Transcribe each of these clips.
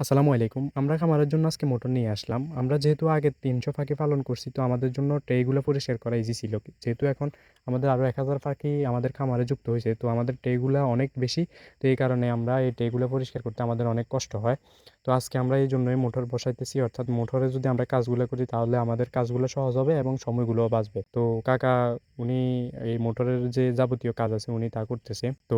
আসসালামু আলাইকুম। আমরা খামারের জন্য আজকে মোটর নিয়ে আসলাম। আমরা যেহেতু আগে তিনশো ফাঁকি পালন করছি, তো আমাদের জন্য ট্রেগুলো পরিষ্কার করা ইজি ছিল। যেহেতু এখন আমাদের আরও এক হাজার ফাঁকি আমাদের খামারে যুক্ত হয়েছে, তো আমাদের ট্রেগুলো অনেক বেশি। তো এই কারণে আমরা এই ট্রেগুলো পরিষ্কার করতে আমাদের অনেক কষ্ট হয়। তো আজকে আমরা এই জন্যই মোটর বসাইতেছি। অর্থাৎ মোটরে যদি আমরা কাজগুলো করি তাহলে আমাদের কাজগুলো সহজ হবে এবং সময়গুলোও বাঁচবে। তো কাকা, উনি এই মোটরের যে যাবতীয় কাজ আছে উনি তা করতেছে। তো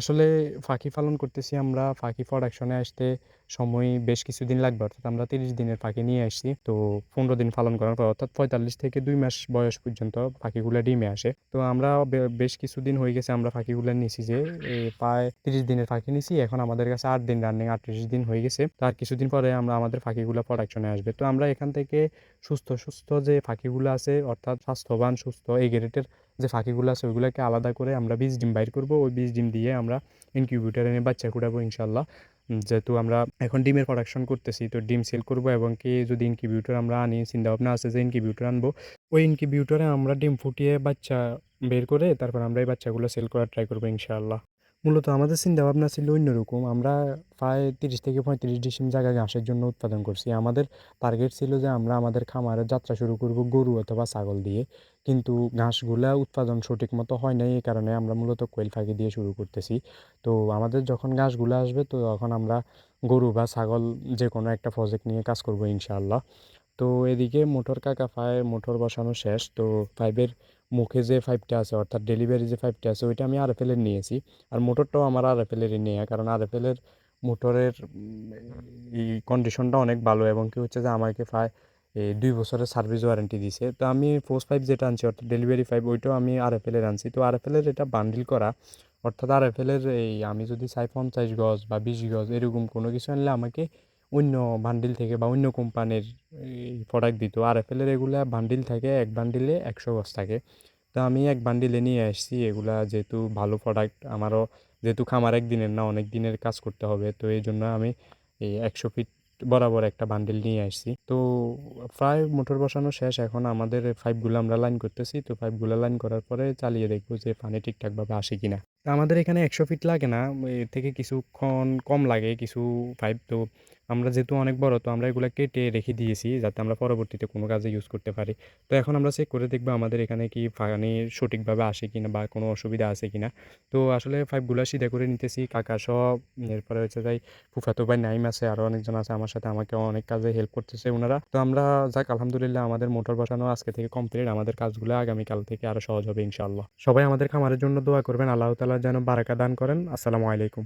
আসলে ফাঁকি পালন করতেছি আমরা। ফাঁকি প্রোডাকশনে আসতে সময় বেশ কিছুদিন লাগবে। অর্থাৎ আমরা ৩০ দিনের ফাঁকি নিয়ে আসছি। তো ১৫ দিন পালন করার পর, অর্থাৎ ৪৫ থেকে দুই মাস বয়স পর্যন্ত ফাঁকিগুলো ডিমে আসে। তো আমরা বেশ কিছুদিন হয়ে গেছে আমরা ফাঁকিগুলো নিছি যে প্রায় ৩০ দিনের ফাঁকি নিছি। এখন আমাদের কাছে আট দিন রানিং ৩৮ দিন হয়ে গেছে। তো আর কিছুদিন পরে আমরা আমাদের পাখিগুলা প্রোডাকশনে আসবে। তো আমরা এখান থেকে সুস্থ, সুস্থ যে পাখিগুলো আছে অর্থাৎ স্বাস্থ্যবান, সুস্থ এই গ্রেটের যে পাখিগুলো আছে ওইগুলোকে আলাদা করে আমরা বীজ ডিম বাইর করব। ওই বীজ ডিম দিয়ে আমরা ইনকিউবেটরে এনে বাচ্চা ফুটাবো ইনশাল্লাহ যেহেতু আমরা এখন ডিমের প্রোডাকশন করতেছি তো ডিম সেল করব এবং কি যদি ইনকিউবেটর আমরা আনি চিন্তাভাবনা আছে যে ইনকিউবেটর আনব। ওই ইনকিউবেটরে আমরা ডিম ফুটিয়ে বাচ্চা বের করে তারপর আমরা এই বাচ্চাগুলো সেল করার ট্রাই করব ইনশাআল্লাহ। মূলত আমাদের চিন্তাভাবনা ছিল অন্যরকম। আমরা প্রায় ৩০ থেকে ৩৫ ডিসিম জায়গায় ঘাসের জন্য উৎপাদন করছি। আমাদের টার্গেট ছিল যে আমরা আমাদের খামারের যাত্রা শুরু করব গরু অথবা ছাগল দিয়ে। কিন্তু ঘাসগুলা উৎপাদন সঠিক মতো হয় নাই। এই কারণে আমরা মূলত কোয়েল পাখি দিয়ে শুরু করতেছি। তো আমাদের যখন ঘাসগুলা আসবে, তো তখন আমরা গরু বা ছাগল যে কোনো একটা প্রজেক্ট নিয়ে কাজ করব ইনশাআল্লাহ। তো এদিকে মোটর কাকা প্রায় মোটর বসানো শেষ। তো পাইপের মুখে যে পাইপটা আছে, অর্থাৎ ডেলিভারি যে পাইপটা আছে, ওইটা আমি আর আরএফএলের নিয়েছি। আর মোটরটাও আমার আর আরএফএলেরই নেয়া। কারণ আর আরএফএলের মোটরের এই কন্ডিশনটা অনেক ভালো এবং কি হচ্ছে যে আমাকে প্রায়, এই দুই বছরের সার্ভিস ওয়ারেন্টি দিছে। তো আমি পোস্ট পাইপ যেটা আনছি, অর্থাৎ ডেলিভারি পাইপ ওইটাও আমি আর আরএফএলের আনছি। তো আর আরএফএলের এটা বান্ডিল করা। অর্থাৎ আর আরএফএলের এই আমি যদি চাই ৫০ গজ বা ২০ গজ, এরকম কোনো কিছু আনলে আমাকে অন্য বান্ডিল থেকে বা অন্য কোম্পানির প্রোডাক্ট দিত। আরএফএলের এগুলা বান্ডিল থাকে, এক বান্ডিলে ১০০ গজ থাকে। তো আমি এক বান্ডিলে নিয়ে আসছি, এগুলা যেহেতু ভালো প্রোডাক্ট আমারও যেহেতু খামার একদিনের না, অনেক দিনের কাজ করতে হবে। তো এই জন্য আমি এই ১০০ ফিট বরাবর একটা বান্ডিল নিয়ে আসছি। তো প্রায় মোটর বসানো শেষ। এখন আমাদের পাইপগুলো আমরা লাইন করতেছি। তো পাইপগুলো লাইন করার পরে চালিয়ে দেখব যে পানি ঠিকঠাকভাবে আসে কিনা। আমাদের এখানে ১০০ ফিট লাগে না। এর থেকে কিছুক্ষণ কম লাগে কিছু পাইপ। তো আমরা যেহেতু অনেক বড়, তো আমরা এগুলো কেটে রেখে দিয়েছি যাতে আমরা পরবর্তীতে কোনো কাজে ইউজ করতে পারি। তো এখন আমরা চেক করে দেখব আমাদের এখানে কি পানি সঠিকভাবে আসে কিনা বা কোনো অসুবিধা আছে কি না তো আসলে পাইপগুলা সিধা করে নিতেছি, কাকা সহ এরপরে হচ্ছে যাই ফুফাতো ভাই নাইম আছে আরও অনেকজন আছে আমার সাথে, আমাকে অনেক কাজে হেল্প করতেছে ওনারা তো আমরা যাক, আলহামদুলিল্লাহ আমাদের মোটর বসানো আজকে থেকে কমপ্লিট। আমাদের কাজগুলো আগামীকাল থেকে আরও সহজ হবে ইনশাআল্লাহ। সবাই আমাদের খামারের জন্য দোয়া করবেন। আল্লাহ তাআলা যেন বারাকা দান করেন। আসসালামু আলাইকুম।